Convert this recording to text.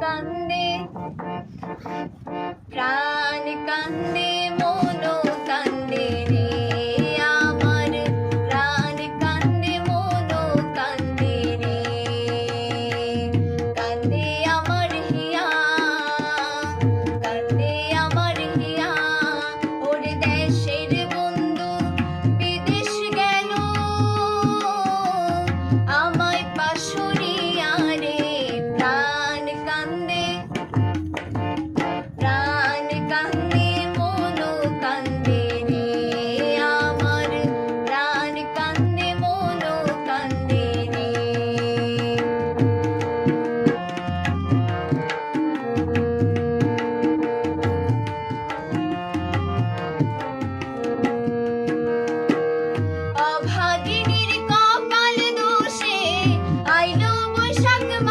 কান্দে প্রাণ কান্দে মনো şarkımız.